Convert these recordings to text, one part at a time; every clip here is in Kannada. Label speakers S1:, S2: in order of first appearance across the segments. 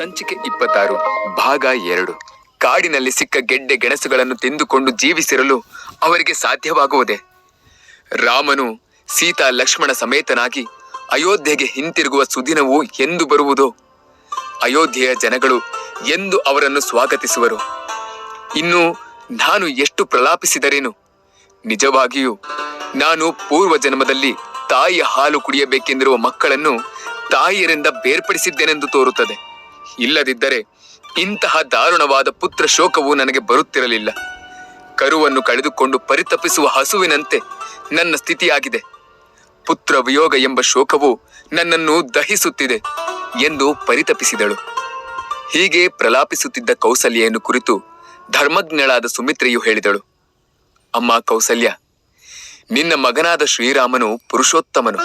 S1: ಸಂಚಿಕೆ ಇಪ್ಪತ್ತಾರು, ಭಾಗ ಎರಡು. ಕಾಡಿನಲ್ಲಿ ಸಿಕ್ಕ ಗೆಡ್ಡೆ ಗೆಣಸುಗಳನ್ನು ತಿಂದುಕೊಂಡು ಜೀವಿಸಿರಲು ಅವರಿಗೆ ಸಾಧ್ಯವಾಗುವುದೇ? ರಾಮನು ಸೀತಾ ಲಕ್ಷ್ಮಣ ಸಮೇತನಾಗಿ ಅಯೋಧ್ಯೆಗೆ ಹಿಂತಿರುಗುವ ಸುದಿನವು ಎಂದು ಬರುವುದೋ? ಅಯೋಧ್ಯೆಯ ಜನಗಳು ಎಂದು ಅವರನ್ನು ಸ್ವಾಗತಿಸುವರು. ಇನ್ನು ನಾನು ಎಷ್ಟು ಪ್ರಲಾಪಿಸಿದರೇನು? ನಿಜವಾಗಿಯೂ ನಾನು ಪೂರ್ವ ಜನ್ಮದಲ್ಲಿ ತಾಯಿಯ ಹಾಲು ಕುಡಿಯಬೇಕೆಂದಿರುವ ಮಕ್ಕಳನ್ನು ತಾಯಿಯರಿಂದ ಬೇರ್ಪಡಿಸಿದ್ದೇನೆಂದು ತೋರುತ್ತದೆ. ಇಲ್ಲದಿದ್ದರೆ ಇಂತಹ ದಾರುಣವಾದ ಪುತ್ರ ಶೋಕವು ನನಗೆ ಬರುತ್ತಿರಲಿಲ್ಲ. ಕರುವನ್ನು ಕಳೆದುಕೊಂಡು ಪರಿತಪಿಸುವ ಹಸುವಿನಂತೆ ನನ್ನ ಸ್ಥಿತಿಯಾಗಿದೆ. ಪುತ್ರ ವಿಯೋಗ ಎಂಬ ಶೋಕವು ನನ್ನನ್ನು ದಹಿಸುತ್ತಿದೆ ಎಂದು ಪರಿತಪಿಸಿದಳು. ಹೀಗೆ ಪ್ರಲಾಪಿಸುತ್ತಿದ್ದ ಕೌಸಲ್ಯನ್ನು ಕುರಿತು ಧರ್ಮಜ್ಞಳಾದ ಸುಮಿತ್ರೆಯು ಹೇಳಿದಳು. ಅಮ್ಮ ಕೌಸಲ್ಯ, ನಿನ್ನ ಮಗನಾದ ಶ್ರೀರಾಮನು ಪುರುಷೋತ್ತಮನು,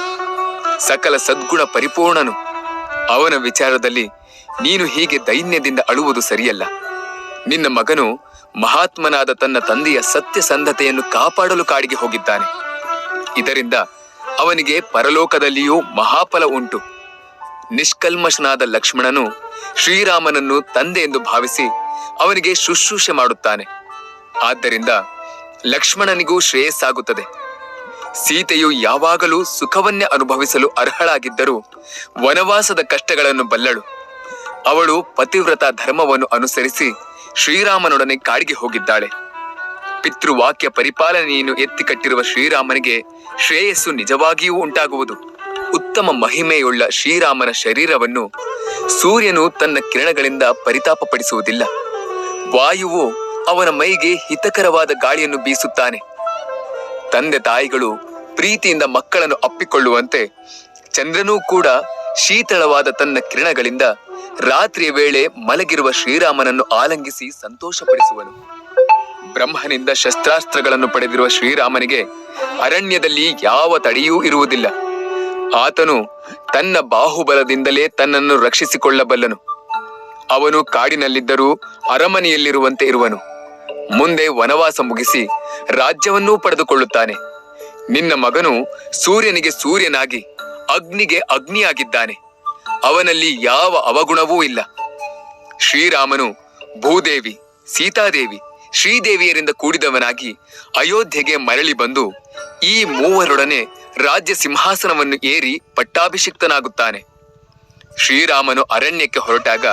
S1: ಸಕಲ ಸದ್ಗುಣ ಪರಿಪೂರ್ಣನು. ಅವನ ವಿಚಾರದಲ್ಲಿ ನೀನು ಹೀಗೆ ದೈನ್ಯದಿಂದ ಅಳುವುದು ಸರಿಯಲ್ಲ. ನಿನ್ನ ಮಗನು ಮಹಾತ್ಮನಾದ ತನ್ನ ತಂದೆಯ ಸತ್ಯಸಂಧತೆಯನ್ನು ಕಾಪಾಡಲು ಕಾಡಿಗೆ ಹೋಗಿದ್ದಾನೆ. ಇದರಿಂದ ಅವನಿಗೆ ಪರಲೋಕದಲ್ಲಿಯೂ ಮಹಾಫಲ ಉಂಟು. ನಿಷ್ಕಲ್ಮಶನಾದ ಲಕ್ಷ್ಮಣನು ಶ್ರೀರಾಮನನ್ನು ತಂದೆ ಎಂದು ಭಾವಿಸಿ ಅವನಿಗೆ ಶುಶ್ರೂಷೆ ಮಾಡುತ್ತಾನೆ. ಆದ್ದರಿಂದ ಲಕ್ಷ್ಮಣನಿಗೂ ಶ್ರೇಯಸ್ಸಾಗುತ್ತದೆ. ಸೀತೆಯು ಯಾವಾಗಲೂ ಸುಖವನ್ನೇ ಅನುಭವಿಸಲು ಅರ್ಹಳಾಗಿದ್ದರೂ ವನವಾಸದ ಕಷ್ಟಗಳನ್ನು ಬಲ್ಲಳು. ಅವಳು ಪತಿವ್ರತ ಧರ್ಮವನ್ನು ಅನುಸರಿಸಿ ಶ್ರೀರಾಮನೊಡನೆ ಕಾಡಿಗೆ ಹೋಗಿದ್ದಾಳೆ. ಪಿತೃವಾಕ್ಯ ಪರಿಪಾಲನೆಯನ್ನು ಎತ್ತಿಕಟ್ಟಿರುವ ಶ್ರೀರಾಮನಿಗೆ ಶ್ರೇಯಸ್ಸು ನಿಜವಾಗಿಯೂ ಉಂಟಾಗುವುದು. ಉತ್ತಮ ಮಹಿಮೆಯುಳ್ಳ ಶ್ರೀರಾಮನ ಶರೀರವನ್ನು ಸೂರ್ಯನು ತನ್ನ ಕಿರಣಗಳಿಂದ ಪರಿತಾಪಪಡಿಸುವುದಿಲ್ಲ. ವಾಯುವು ಅವನ ಮೈಗೆ ಹಿತಕರವಾದ ಗಾಳಿಯನ್ನು ಬೀಸುತ್ತಾನೆ. ತಂದೆ ತಾಯಿಗಳು ಪ್ರೀತಿಯಿಂದ ಮಕ್ಕಳನ್ನು ಅಪ್ಪಿಕೊಳ್ಳುವಂತೆ ಚಂದ್ರನೂ ಕೂಡ ಶೀತಳವಾದ ತನ್ನ ಕಿರಣಗಳಿಂದ ರಾತ್ರಿಯ ವೇಳೆ ಮಲಗಿರುವ ಶ್ರೀರಾಮನನ್ನು ಆಲಂಗಿಸಿ ಸಂತೋಷಪಡಿಸುವನು. ಬ್ರಹ್ಮನಿಂದ ಶಸ್ತ್ರಾಸ್ತ್ರಗಳನ್ನು ಪಡೆದಿರುವ ಶ್ರೀರಾಮನಿಗೆ ಅರಣ್ಯದಲ್ಲಿ ಯಾವ ತಡೆಯೂ ಇರುವುದಿಲ್ಲ. ಆತನು ತನ್ನ ಬಾಹುಬಲದಿಂದಲೇ ತನ್ನನ್ನು ರಕ್ಷಿಸಿಕೊಳ್ಳಬಲ್ಲನು. ಅವನು ಕಾಡಿನಲ್ಲಿದ್ದರೂ ಅರಮನೆಯಲ್ಲಿರುವಂತೆ ಇರುವನು. ಮುಂದೆ ವನವಾಸ ಮುಗಿಸಿ ರಾಜ್ಯವನ್ನೂ ಪಡೆದುಕೊಳ್ಳುತ್ತಾನೆ. ನಿನ್ನ ಮಗನು ಸೂರ್ಯನಿಗೆ ಸೂರ್ಯನಾಗಿ ಅಗ್ನಿಗೆ ಅಗ್ನಿಯಾಗಿದ್ದಾನೆ. ಅವನಲ್ಲಿ ಯಾವ ಅವಗುಣವೂ ಇಲ್ಲ. ಶ್ರೀರಾಮನು ಭೂದೇವಿ, ಸೀತಾದೇವಿ, ಶ್ರೀದೇವಿಯರಿಂದ ಕೂಡಿದವನಾಗಿ ಅಯೋಧ್ಯೆಗೆ ಮರಳಿ ಬಂದು ಈ ಮೂವರೊಡನೆ ರಾಜ್ಯ ಸಿಂಹಾಸನವನ್ನು ಏರಿ ಪಟ್ಟಾಭಿಷಿಕ್ತನಾಗುತ್ತಾನೆ. ಶ್ರೀರಾಮನು ಅರಣ್ಯಕ್ಕೆ ಹೊರಟಾಗ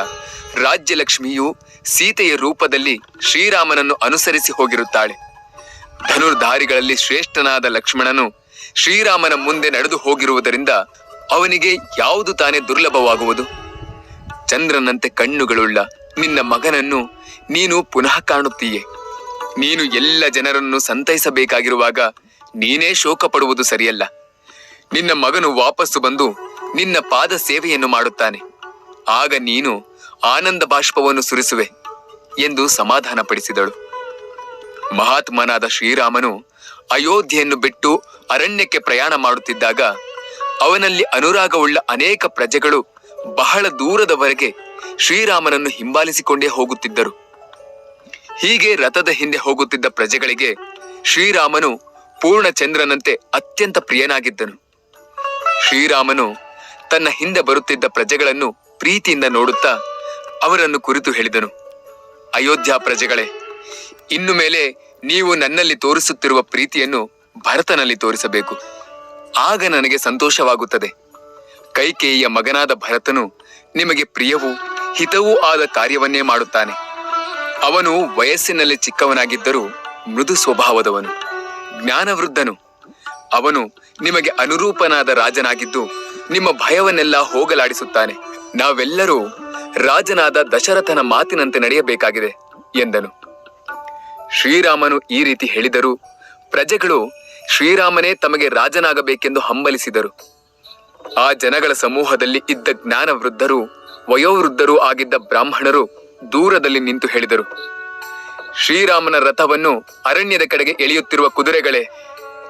S1: ರಾಜ್ಯಲಕ್ಷ್ಮಿಯು ಸೀತೆಯ ರೂಪದಲ್ಲಿ ಶ್ರೀರಾಮನನ್ನು ಅನುಸರಿಸಿ ಹೋಗಿರುತ್ತಾಳೆ. ಧನುರ್ಧಾರಿಗಳಲ್ಲಿ ಶ್ರೇಷ್ಠನಾದ ಲಕ್ಷ್ಮಣನು ಶ್ರೀರಾಮನ ಮುಂದೆ ನಡೆದು ಹೋಗಿರುವುದರಿಂದ ಅವನಿಗೆ ಯಾವುದು ತಾನೇ ದುರ್ಲಭವಾಗುವುದು? ಚಂದ್ರನಂತೆ ಕಣ್ಣುಗಳುಳ್ಳ ನಿನ್ನ ಮಗನನ್ನು ನೀನು ಪುನಃ ಕಾಣುತ್ತೀಯೆ. ನೀನು ಎಲ್ಲ ಜನರನ್ನು ಸಂತೈಸಬೇಕಾಗಿರುವಾಗ ನೀನೇ ಶೋಕ ಪಡುವುದು ಸರಿಯಲ್ಲ. ನಿನ್ನ ಮಗನು ವಾಪಸ್ಸು ಬಂದು ನಿನ್ನ ಪಾದ ಸೇವೆಯನ್ನು ಮಾಡುತ್ತಾನೆ. ಆಗ ನೀನು ಆನಂದ ಬಾಷ್ಪವನ್ನು ಸುರಿಸುವೆ ಎಂದು ಸಮಾಧಾನಪಡಿಸಿದಳು. ಮಹಾತ್ಮನಾದ ಶ್ರೀರಾಮನು ಅಯೋಧ್ಯೆಯನ್ನು ಬಿಟ್ಟು ಅರಣ್ಯಕ್ಕೆ ಪ್ರಯಾಣ ಮಾಡುತ್ತಿದ್ದಾಗ ಅವನಲ್ಲಿ ಅನುರಾಗವುಳ್ಳ ಅನೇಕ ಪ್ರಜೆಗಳು ಬಹಳ ದೂರದವರೆಗೆ ಶ್ರೀರಾಮನನ್ನು ಹಿಂಬಾಲಿಸಿಕೊಂಡೇ ಹೋಗುತ್ತಿದ್ದರು. ಹೀಗೆ ರಥದ ಹಿಂದೆ ಹೋಗುತ್ತಿದ್ದ ಪ್ರಜೆಗಳಿಗೆ ಶ್ರೀರಾಮನು ಪೂರ್ಣಚಂದ್ರನಂತೆ ಅತ್ಯಂತ ಪ್ರಿಯನಾಗಿದ್ದನು. ಶ್ರೀರಾಮನು ತನ್ನ ಹಿಂದೆ ಬರುತ್ತಿದ್ದ ಪ್ರಜೆಗಳನ್ನು ಪ್ರೀತಿಯಿಂದ ನೋಡುತ್ತಾ ಅವರನ್ನು ಕುರಿತು ಹೇಳಿದನು. ಅಯೋಧ್ಯ ಪ್ರಜೆಗಳೇ, ಇನ್ನು ಮೇಲೆ ನೀವು ನನ್ನಲ್ಲಿ ತೋರಿಸುತ್ತಿರುವ ಪ್ರೀತಿಯನ್ನು ಭರತನಲ್ಲಿ ತೋರಿಸಬೇಕು. ಆಗ ನನಗೆ ಸಂತೋಷವಾಗುತ್ತದೆ. ಕೈಕೇಯಿಯ ಮಗನಾದ ಭರತನು ನಿಮಗೆ ಪ್ರಿಯವೂ ಹಿತವೂ ಆದ ಕಾರ್ಯವನ್ನೇ ಮಾಡುತ್ತಾನೆ. ಅವನು ವಯಸ್ಸಿನಲ್ಲಿ ಚಿಕ್ಕವನಾಗಿದ್ದರೂ ಮೃದು ಸ್ವಭಾವದವನು, ಜ್ಞಾನವೃದ್ಧನು. ಅವನು ನಿಮಗೆ ಅನುರೂಪನಾದ ರಾಜನಾಗಿದ್ದು ನಿಮ್ಮ ಭಯವನ್ನೆಲ್ಲ ಹೋಗಲಾಡಿಸುತ್ತಾನೆ. ನಾವೆಲ್ಲರೂ ರಾಜನಾದ ದಶರಥನ ಮಾತಿನಂತೆ ನಡೆಯಬೇಕಾಗಿದೆ ಎಂದನು. ಶ್ರೀರಾಮನು ಈ ರೀತಿ ಹೇಳಿದರು, ಪ್ರಜೆಗಳು ಶ್ರೀರಾಮನೇ ತಮಗೆ ರಾಜನಾಗಬೇಕೆಂದು ಹಂಬಲಿಸಿದರು. ಆ ಜನಗಳ ಸಮೂಹದಲ್ಲಿ ಇದ್ದ ಜ್ಞಾನವೃದ್ಧರು, ವಯೋವೃದ್ಧರೂ ಆಗಿದ್ದ ಬ್ರಾಹ್ಮಣರು ದೂರದಲ್ಲಿ ನಿಂತು ಹೇಳಿದರು. ಶ್ರೀರಾಮನ ರಥವನ್ನು ಅರಣ್ಯದ ಕಡೆಗೆ ಎಳೆಯುತ್ತಿರುವ ಕುದುರೆಗಳೇ,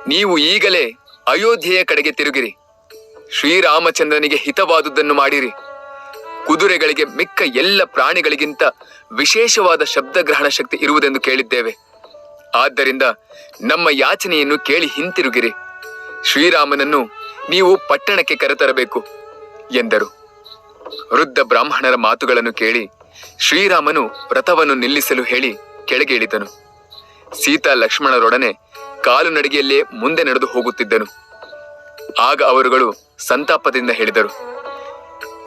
S1: ನೀವು ಈಗಲೇ ಅಯೋಧ್ಯೆಯ ಕಡೆಗೆ ತಿರುಗಿರಿ. ಶ್ರೀರಾಮಚಂದ್ರನಿಗೆ ಹಿತವಾದುದನ್ನು ಮಾಡಿರಿ. ಕುದುರೆಗಳಿಗೆ ಮಿಕ್ಕ ಎಲ್ಲ ಪ್ರಾಣಿಗಳಿಗಿಂತ ವಿಶೇಷವಾದ ಶಬ್ದಗ್ರಹಣ ಶಕ್ತಿ ಇರುವುದೆಂದು ಕೇಳಿದ್ದೇವೆ. ಆದ್ದರಿಂದ ನಮ್ಮ ಯಾಚನೆಯನ್ನು ಕೇಳಿ ಹಿಂತಿರುಗಿರಿ. ಶ್ರೀರಾಮನನ್ನು ನೀವು ಪಟ್ಟಣಕ್ಕೆ ಕರೆತರಬೇಕು, ಎಂದರು. ವೃದ್ಧ ಬ್ರಾಹ್ಮಣರ ಮಾತುಗಳನ್ನು ಕೇಳಿ ಶ್ರೀರಾಮನು ರಥವನ್ನು ನಿಲ್ಲಿಸಲು ಹೇಳಿ ಕೆಳಗೆ ಇಳಿದನು. ಸೀತಾ ಲಕ್ಷ್ಮಣರೊಡನೆ ಕಾಲು ನಡಿಗೆಯಲ್ಲೇ ಮುಂದೆ ನಡೆದು ಹೋಗುತ್ತಿದ್ದನು. ಆಗ ಅವರುಗಳು ಸಂತಾಪದಿಂದ ಹೇಳಿದರು.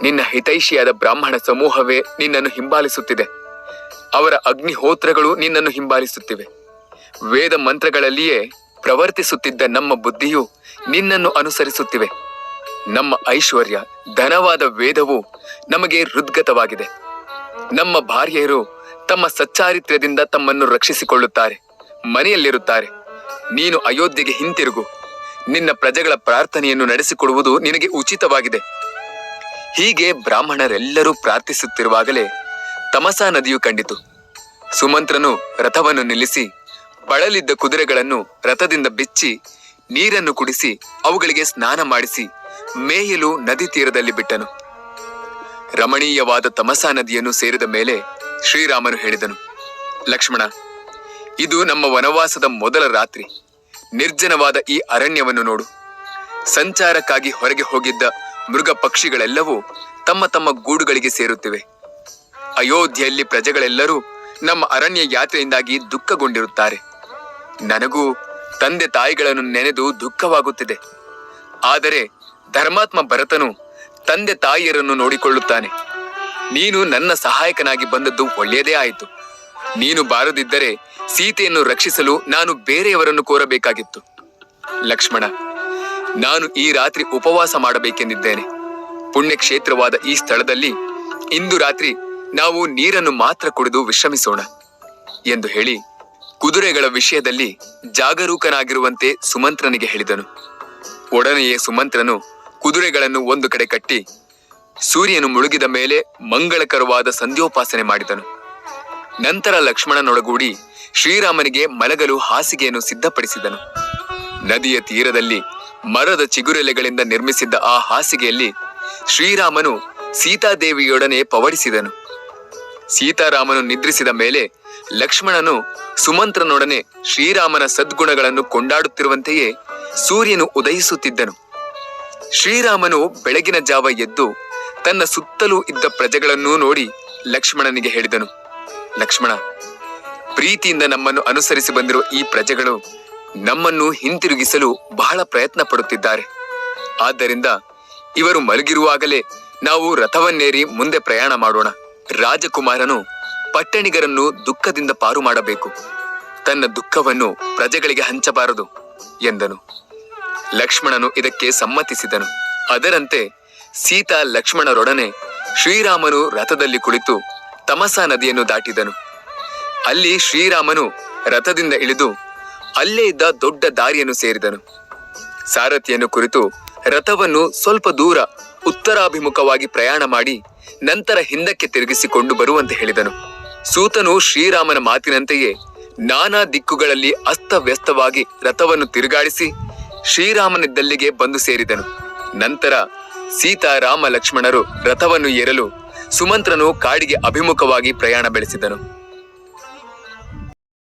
S1: ನಿನ್ನ ಹಿತೈಷಿಯಾದ ಬ್ರಾಹ್ಮಣ ಸಮೂಹವೇ ನಿನ್ನನ್ನು ಹಿಂಬಾಲಿಸುತ್ತಿದೆ. ಅವರ ಅಗ್ನಿಹೋತ್ರಗಳು ನಿನ್ನನ್ನು ಹಿಂಬಾಲಿಸುತ್ತಿವೆ. ವೇದ ಮಂತ್ರಗಳಲ್ಲಿಯೇ ಪ್ರವರ್ತಿಸುತ್ತಿದ್ದ ನಮ್ಮ ಬುದ್ಧಿಯು ನಿನ್ನನ್ನು ಅನುಸರಿಸುತ್ತಿವೆ. ನಮ್ಮ ಐಶ್ವರ್ಯ, ಧನವಾದ ವೇದವು ನಮಗೆ ಹೃದ್ಗತವಾಗಿದೆ. ನಮ್ಮ ಭಾರ್ಯರು ತಮ್ಮ ಸಚ್ಚಾರಿತ್ರ್ಯದಿಂದ ತಮ್ಮನ್ನು ರಕ್ಷಿಸಿಕೊಳ್ಳುತ್ತಾರೆ, ಮನೆಯಲ್ಲಿರುತ್ತಾರೆ. ನೀನು ಅಯೋಧ್ಯೆಗೆ ಹಿಂತಿರುಗು. ನಿನ್ನ ಪ್ರಜೆಗಳ ಪ್ರಾರ್ಥನೆಯನ್ನು ನಡೆಸಿಕೊಡುವುದು ನಿನಗೆ ಉಚಿತವಾಗಿದೆ. ಹೀಗೆ ಬ್ರಾಹ್ಮಣರೆಲ್ಲರೂ ಪ್ರಾರ್ಥಿಸುತ್ತಿರುವಾಗಲೇ ತಮಸಾ ನದಿಯು ಕಂಡಿತು. ಸುಮಂತ್ರನು ರಥವನ್ನು ನಿಲ್ಲಿಸಿ, ಬಳಲಿದ್ದ ಕುದುರೆಗಳನ್ನು ರಥದಿಂದ ಬಿಚ್ಚಿ, ನೀರನ್ನು ಕುಡಿಸಿ, ಅವುಗಳಿಗೆ ಸ್ನಾನ ಮಾಡಿಸಿ, ಮೇಯಲು ನದಿ ತೀರದಲ್ಲಿ ಬಿಟ್ಟನು. ರಮಣೀಯವಾದ ತಮಸಾ ನದಿಯನ್ನು ಸೇರಿದ ಮೇಲೆ ಶ್ರೀರಾಮನು ಹೇಳಿದನು, ಲಕ್ಷ್ಮಣ, ಇದು ನಮ್ಮ ವನವಾಸದ ಮೊದಲ ರಾತ್ರಿ. ನಿರ್ಜನವಾದ ಈ ಅರಣ್ಯವನ್ನು ನೋಡು. ಸಂಚಾರಕ್ಕಾಗಿ ಹೊರಗೆ ಹೋಗಿದ್ದ ಮೃಗ ಪಕ್ಷಿಗಳೆಲ್ಲವೂ ತಮ್ಮ ತಮ್ಮ ಗೂಡುಗಳಿಗೆ ಸೇರುತ್ತಿವೆ. ಅಯೋಧ್ಯೆಯಲ್ಲಿ ಪ್ರಜೆಗಳೆಲ್ಲರೂ ನಮ್ಮ ಅರಣ್ಯ ಯಾತ್ರೆಯಿಂದಾಗಿ ದುಃಖಗೊಂಡಿರುತ್ತಾರೆ. ನನಗೂ ತಂದೆ ತಾಯಿಗಳನ್ನು ನೆನೆದು ದುಃಖವಾಗುತ್ತಿದೆ. ಆದರೆ ಧರ್ಮಾತ್ಮ ಭರತನು ತಂದೆ ತಾಯಿಯರನ್ನು ನೋಡಿಕೊಳ್ಳುತ್ತಾನೆ. ನೀನು ನನ್ನ ಸಹಾಯಕನಾಗಿ ಬಂದದ್ದು ಒಳ್ಳೆಯದೇ ಆಯಿತು. ನೀನು ಬಾರದಿದ್ದರೆ ಸೀತೆಯನ್ನು ರಕ್ಷಿಸಲು ನಾನು ಬೇರೆಯವರನ್ನು ಕೋರಬೇಕಾಗಿತ್ತು. ಲಕ್ಷ್ಮಣ ನಾನು ಈ ರಾತ್ರಿ ಉಪವಾಸ ಮಾಡಬೇಕೆಂದಿದ್ದೇನೆ. ಪುಣ್ಯಕ್ಷೇತ್ರವಾದ ಈ ಸ್ಥಳದಲ್ಲಿ ಇಂದು ರಾತ್ರಿ ನಾವು ನೀರನ್ನು ಮಾತ್ರ ಕುಡಿದು ವಿಶ್ರಮಿಸೋಣ ಎಂದು ಹೇಳಿ ಕುದುರೆಗಳ ವಿಷಯದಲ್ಲಿ ಜಾಗರೂಕನಾಗಿರುವಂತೆ ಸುಮಂತ್ರನಿಗೆ ಹೇಳಿದನು. ಒಡನೆಯೇ ಸುಮಂತ್ರನು ಕುದುರೆಗಳನ್ನು ಒಂದು ಕಡೆ ಕಟ್ಟಿ ಸೂರ್ಯನು ಮುಳುಗಿದ ಮೇಲೆ ಮಂಗಳಕರವಾದ ಸಂಧ್ಯೋಪಾಸನೆ ಮಾಡಿದನು. ನಂತರ ಲಕ್ಷ್ಮಣನೊಳಗೂಡಿ ಶ್ರೀರಾಮನಿಗೆ ಮಲಗಲು ಹಾಸಿಗೆಯನ್ನು ಸಿದ್ಧಪಡಿಸಿದನು. ನದಿಯ ತೀರದಲ್ಲಿ ಮರದ ಚಿಗುರೆಲೆಗಳಿಂದ ನಿರ್ಮಿಸಿದ್ದ ಆ ಹಾಸಿಗೆಯಲ್ಲಿ ಶ್ರೀರಾಮನು ಸೀತಾದೇವಿಯೊಡನೆ ಪವಡಿಸಿದನು. ಸೀತಾರಾಮನು ನಿದ್ರಿಸಿದ ಮೇಲೆ ಲಕ್ಷ್ಮಣನು ಸುಮಂತ್ರನೊಡನೆ ಶ್ರೀರಾಮನ ಸದ್ಗುಣಗಳನ್ನು ಕೊಂಡಾಡುತ್ತಿರುವಂತೆಯೇ ಸೂರ್ಯನು ಉದಯಿಸುತ್ತಿದ್ದನು. ಶ್ರೀರಾಮನು ಬೆಳಗಿನ ಜಾವ ಎದ್ದು ತನ್ನ ಸುತ್ತಲೂ ಇದ್ದ ಪ್ರಜೆಗಳನ್ನೂ ನೋಡಿ ಲಕ್ಷ್ಮಣನಿಗೆ ಹೇಳಿದನು. ಲಕ್ಷ್ಮಣ, ಪ್ರೀತಿಯಿಂದ ನಮ್ಮನ್ನು ಅನುಸರಿಸಿ ಬಂದಿರುವ ಈ ಪ್ರಜೆಗಳು ನಮ್ಮನ್ನು ಹಿಂತಿರುಗಿಸಲು ಬಹಳ ಪ್ರಯತ್ನ ಪಡುತ್ತಿದ್ದಾರೆ. ಆದ್ದರಿಂದ ಇವರು ಮಲಗಿರುವಾಗಲೇ ನಾವು ರಥವನ್ನೇರಿ ಮುಂದೆ ಪ್ರಯಾಣ ಮಾಡೋಣ. ರಾಜಕುಮಾರನು ಪಟ್ಟಣಿಗರನ್ನು ದುಃಖದಿಂದ ಪಾರು ಮಾಡಬೇಕು. ತನ್ನ ದುಃಖವನ್ನು ಪ್ರಜೆಗಳಿಗೆ ಹಂಚಬಾರದು ಎಂದನು. ಲಕ್ಷ್ಮಣನು ಇದಕ್ಕೆ ಸಮ್ಮತಿಸಿದನು. ಅದರಂತೆ ಸೀತಾ ಲಕ್ಷ್ಮಣರೊಡನೆ ಶ್ರೀರಾಮನು ರಥದಲ್ಲಿ ಕುಳಿತು ತಮಸಾ ನದಿಯನ್ನು ದಾಟಿದನು. ಅಲ್ಲಿ ಶ್ರೀರಾಮನು ರಥದಿಂದ ಇಳಿದು ಅಲ್ಲೇ ಇದ್ದ ದೊಡ್ಡ ದಾರಿಯನ್ನು ಸೇರಿದನು. ಸಾರಥಿಯನ್ನು ಕುರಿತು ರಥವನ್ನು ಸ್ವಲ್ಪ ದೂರ ಉತ್ತರಾಭಿಮುಖವಾಗಿ ಪ್ರಯಾಣ ಮಾಡಿ ನಂತರ ಹಿಂದಕ್ಕೆ ತಿರುಗಿಸಿಕೊಂಡು ಬರುವಂತೆ ಹೇಳಿದನು. ಸೂತನು ಶ್ರೀರಾಮನ ಮಾತಿನಂತೆಯೇ ನಾನಾ ದಿಕ್ಕುಗಳಲ್ಲಿ ಅಸ್ತವ್ಯಸ್ತವಾಗಿ ರಥವನ್ನು ತಿರುಗಾಡಿಸಿ ಶ್ರೀರಾಮನಿದ್ದಲ್ಲಿಗೆ ಬಂದು ಸೇರಿದನು. ನಂತರ ಸೀತಾರಾಮ ಲಕ್ಷ್ಮಣರು ರಥವನ್ನು ಏರಲು ಸುಮಂತ್ರನು ಕಾಡಿಗೆ ಅಭಿಮುಖವಾಗಿ ಪ್ರಯಾಣ ಬೆಳೆಸಿದನು.